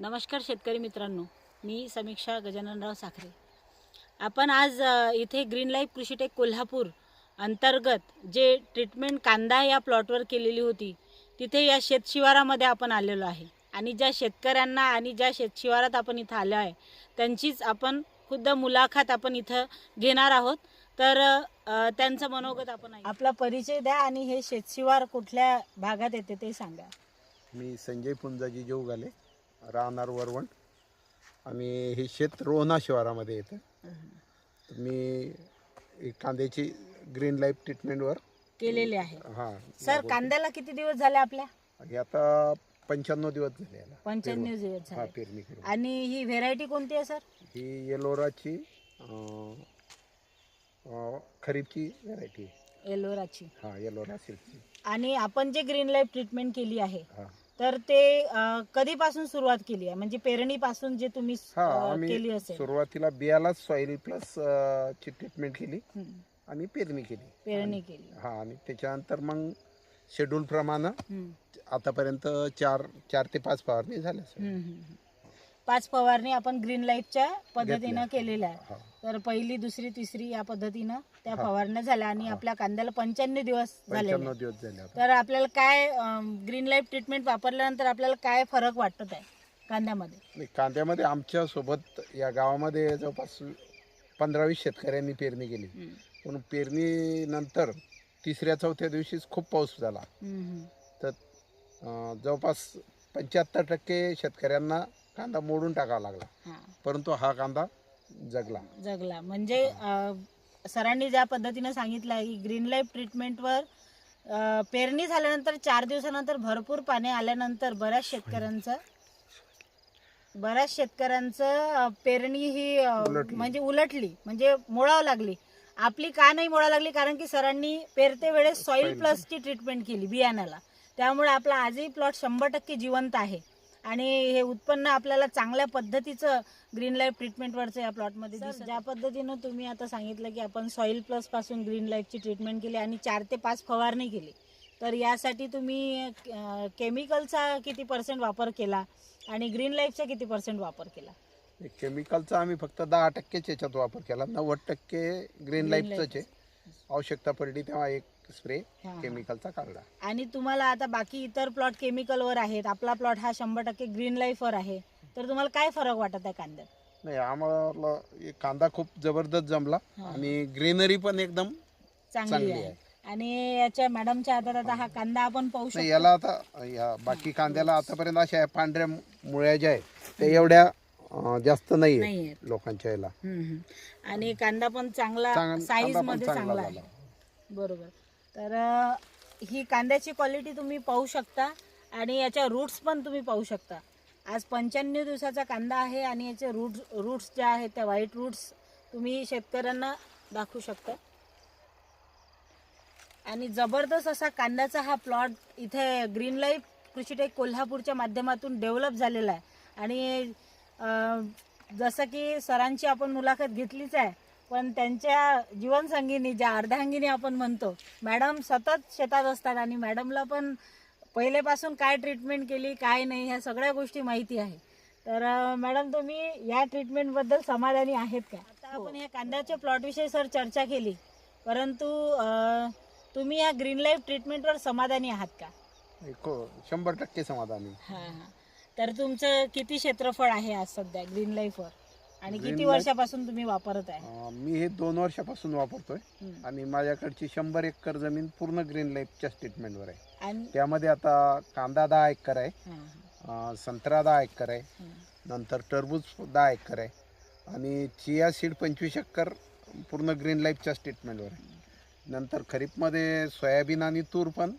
नमस्कार शेतकरी मित्रांनो मी समीक्षा गजाननराव साखरे. आपण आज इथे ग्रीन लाईफ कृषीटेक कोल्हापूर अंतर्गत जे ट्रीटमेंट कांदा या प्लॉटवर केलेली होती तिथे या शेतशिवारामध्ये आपण आलेलो आहे. आणि ज्या शेतकऱ्यांना आणि ज्या शेतशिवारात आपण इथं आलो आहे त्यांचीच आपण खुद्द मुलाखत आपण इथं घेणार आहोत. तर त्यांचं मनोगत आपण. आपला परिचय द्या आणि हे शेतशिवार कुठल्या भागात येते ते सांगा. मी संजय पुंजाजी जेवगाले राहणार वरवण आणि हे शेत रोहना शिवारामध्ये येतं. तर मी कांद्याची ग्रीन लाईफ ट्रीटमेंटवर केलेले आहे. हां सर कांद्याला किती दिवस झाले आपल्या? हे आता पंच्याण्णव दिवस झाले याला. पंच्याण्णव दिवस हा झाले. पेरणी करून. आणि ही व्हेरायटी कोणती आहे सर? ही येलोराची अं, अं, खरीपची व्हरायटी एलोराची हां येलोरा सिल्कची आणि आपण जे ग्रीन लाईफ ट्रीटमेंट केली आहे हां. तर ते अं, कधीपासून सुरुवात केली आहे? म्हणजे पेरणीपासून जे तुम्ही हां केली आम्ही असेल. सुरुवातीला बियालाच सॉईल प्लस ची ट्रीटमेंट केली. हम्म, आणि पेरणी केली. पेरणी केली. हा आणि त्याच्यानंतर मग शेड्यूल प्रमाणे हम्म, आतापर्यंत चार चार ते पाच फवारणी झाल्या सर हम्म, हम्म. पाच फवारणी आपण ग्रीन लाईफच्या पद्धतीनं. केलेल्या आहे हा तर पहिली दुसरी तिसरी या पद्धतीनं त्या हा. फवारण्या झाल्या आणि हा. आपल्या कांद्याला पंच्याण्णव दिवस झाले तर आपल्याला काय ग्रीन लाईफ ट्रीटमेंट वापरल्यानंतर आपल्याला काय फरक वाटत आहे कांद्यामध्ये नाही, कांद्यामध्ये आमच्यासोबत या गावामध्ये जवळपास पंधरा वीस शेतकऱ्यांनी पेरणी केली पण पेरणीनंतर तिसऱ्या चौथ्या दिवशीच खूप पाऊस झाला. तर जवळपास पंच्याहत्तर टक्के शेतकऱ्यांना कांदा मोडून टाकावा लागला. परंतु हा कांदा जगला. जगला. म्हणजे सरांनी ज्या पद्धतीनं सांगितलं आहे की ग्रीन लाईफ ट्रीटमेंटवर पेरणी झाल्यानंतर चार दिवसानंतर भरपूर पाणी आल्यानंतर बऱ्याच शेतकऱ्यांचं बऱ्याच शेतकऱ्यांचं पेरणी ही. म्हणजे उलटली. म्हणजे मोडावं लागली. आपली का नाही मोडावं लागली? कारण की सरांनी पेरते वेळेस सॉइल Soil. प्लसची ट्रीटमेंट केली बियाण्याला. त्यामुळे आपला आजही प्लॉट शंभर टक्के जिवंत आहे. आणि हे उत्पन्न आपल्याला चांगल्या पद्धतीचं ग्रीन लाईफ ट्रीटमेंटवरचं या प्लॉटमध्ये दिसत. ज्या पद्धतीनं तुम्ही आता सांगितलं की आपण सॉइल प्लसपासून ग्रीन लाईफची ट्रीटमेंट केली आणि चार ते पाच फवारणी केली. तर यासाठी तुम्ही केमिकलचा किती पर्सेंट वापर केला आणि ग्रीन लाईफचा किती पर्सेंट वापर केला? केमिकलचा आम्ही फक्त दहा टक्केच याच्यात वापर केला. नव्वद टक्के ग्रीन लाईफचंच आहे. आवश्यकता पडली तेव्हा एक स्प्रे. केमिकलचा काढला आणि तुम्हाला आता बाकी इतर प्लॉट केमिकलवर आहेत आपला प्लॉट हा शंभर टक्के ग्रीन लाईफवर आहे तर तुम्हाला काय फरक वाटत आहे कांद्यात नाही आम्हाला कांदा खूप जबरदस्त जमला. आणि ग्रीनरी पण एकदम चांगली चांगली आहे आहे. आणि याच्या मॅडमच्या हातात आता हा कांदा आपण पाहू नाही शकतो याला आता या बाकी कांद्याला आतापर्यंत अशा या पांढऱ्या मुळ्या ज्या आहेत त्या एवढ्या अं, जास्त नाही आहेत लोकांच्या याला हम्म, हम्म. आणि कांदा पण चांगला चांग- साईज कांदा पण मध्ये चांगला चांगला आहे झाला. बरोबर तर ही कांद्याची क्वालिटी तुम्ही पाहू शकता आणि याच्या रूट्स पण तुम्ही पाहू शकता. आज पंच्याण्णव दिवसाचा कांदा आहे आणि याचे रूट्स रूट्स ज्या आहेत त्या व्हाईट रूट्स तुम्ही शेतकऱ्यांना दाखवू शकता. आणि जबरदस्त असा कांद्याचा हा प्लॉट इथे ग्रीन लाईफ कृषीटेक कोल्हापूरच्या माध्यमातून डेव्हलप झालेला आहे. आणि जसं की सरांची आपण मुलाखत घेतलीच आहे पण त्यांच्या जीवनसंगीनी ज्या अर्धांगिनी आपण म्हणतो मॅडम सतत शेतात असतात आणि मॅडमला पण पहिलेपासून काय ट्रीटमेंट केली काय नाही ह्या सगळ्या गोष्टी माहिती आहे. तर मॅडम तुम्ही या ट्रीटमेंटबद्दल समाधानी आहेत का? आता आपण ह्या कांद्याच्या प्लॉटविषयी सर चर्चा केली परंतु तुम्ही या ग्रीन लाईफ ट्रीटमेंटवर समाधानी आहात का? शंभर टक्के समाधानी. हां हां. तर तुमचं किती क्षेत्रफळ आहे आज सध्या ग्रीन लाईफवर आणि Green किती वर्षापासून तुम्ही वापरत आहे? अं, मी हे दोन वर्षापासून वापरतोय. हम्म. आणि माझ्याकडची शंभर एकर जमीन पूर्ण ग्रीन लाईफच्या ट्रीटमेंटवर आहे. आणि त्यामध्ये आता कांदा दहा एकर आहे हां, हां, अं, संत्रा दहा एकर आहे हां. नंतर टरबूज दहा एकर आहे आणि चिया सीड पंचवीस एकर पूर्ण ग्रीन लाईफच्या ट्रीटमेंटवर आहे. नंतर खरीपमध्ये सोयाबीन आणि तूर पण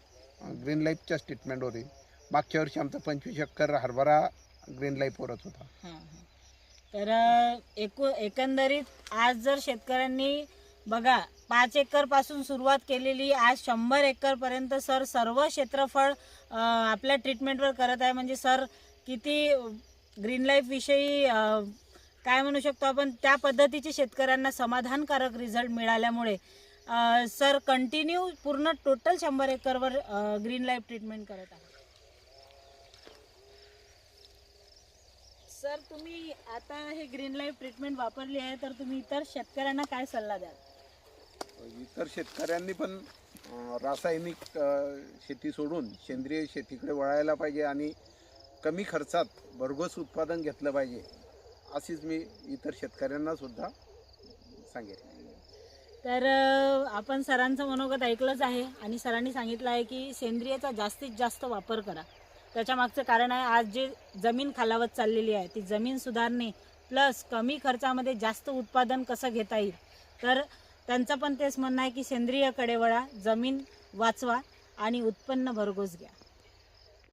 ग्रीन लाईफच्या ट्रीटमेंटवर आहे. मागच्या वर्षी आमचा पंचवीस एकर हरभरा ग्रीन लाईफवरच होता. हां, हां. तर एकू एकंदरीत आज जर शेतकऱ्यांनी बघा पाच एकरपासून सुरुवात केलेली आज शंभर एकरपर्यंत सर सर्व क्षेत्रफळ आपल्या ट्रीटमेंटवर करत आहे. म्हणजे सर किती ग्रीन लाईफविषयी काय म्हणू शकतो आपण त्या पद्धतीचे शेतकऱ्यांना समाधानकारक रिझल्ट मिळाल्यामुळे सर कंटिन्यू पूर्ण टोटल शंभर एकरवर ग्रीन लाईफ ट्रीटमेंट करत आहे सर तुम्ही आता हे ग्रीन लाईफ ट्रीटमेंट वापरली आहे तर तुम्ही इतर शेतकऱ्यांना काय सल्ला द्याल? इतर शेतकऱ्यांनी पण रासायनिक शेती सोडून सेंद्रिय शेतीकडे वळायला पाहिजे आणि कमी खर्चात भरघोस उत्पादन घेतलं पाहिजे अशीच मी इतर शेतकऱ्यांना सुद्धा सांगेन. तर आपण सरांचं मनोगत ऐकलंच आहे आणि सरांनी सांगितलं आहे की सेंद्रियचा जास्तीत जास्त वापर करा. त्याच्या मागचं कारण आहे आज जे जमीन खालावत चाललेली आहे ती जमीन सुधारणे प्लस कमी खर्चामध्ये जास्त उत्पादन कसं घेता येईल? तर त्यांचं पण तेच म्हणणं आहे की सेंद्रियकडे वळा जमीन वाचवा आणि उत्पन्न भरघोस घ्या.